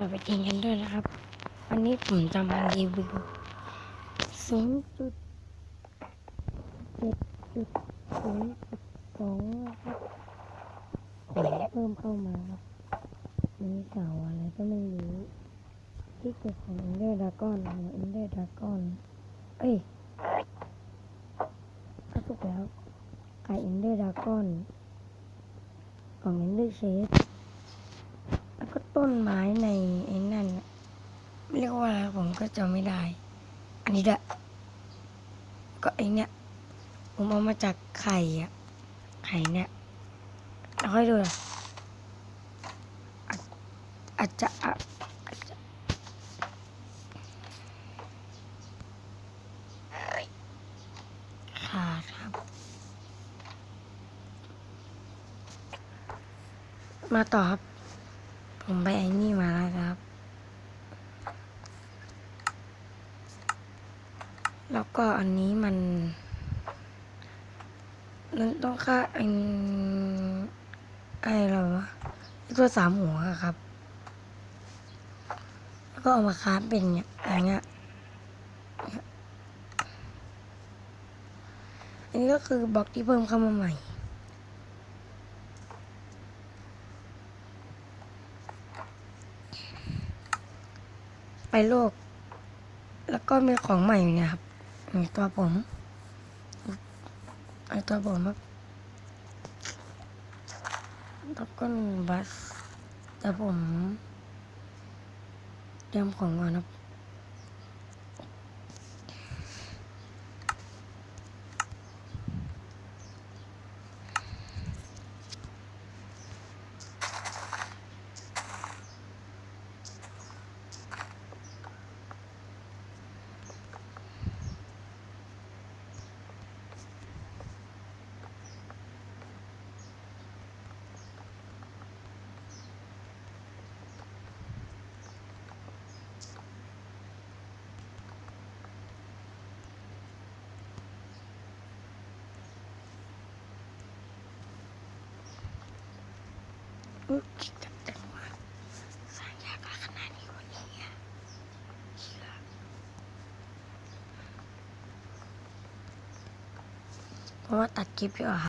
เราไปทิ้งกันด้วยนะครับ วันนี้ผมจะมารีวิวศูนย์จุดเจ็ดจุดศูนย์จุดสองนะครับของเพิ่มเข้ามาครับมีเก่าอะไรก็ไม่รู้ที่เกิดของ Ender Dragon ของ Ender Dragon เอ้ยก็ถูกแล้วไก่ Ender Dragon ของ Ender Chest แล้วก็ ต้นไม้ในไอ้นั่นเรียกว่าอะไรผมก็จำไม่ได้ อันนี้ด้วยก็ไอเนี้ยผมเอามาจากไข่อะไข่เนี่ยแล้วค่อยดูนะอาจจะอาอาจจะขาดครับ มาต่อครับ ผมไปไอ้นี่มาแล้วครับ แล้วก็อันนี้มันมันต้องค่าไอ้ไอ้อะไรวะตัวสามหัวครับ แล้วก็เอามาค้าเป็นอย่างเงี้ยอันนี้ก็คือบล็อกที่เพิ่มเข้ามาใหม่ ไปโลก แล้วก็มีของใหม่เนี่ยครับมีตัวผมไอตัวผมครับแล้วก็บัสแต่ผมเตรียมของก่อนครับ อุ๊ยจัดเต็มมาสร้างยากขนาดนี้วันนี้อะเชื่อเพราะว่าตัดคลิปอยู่อะ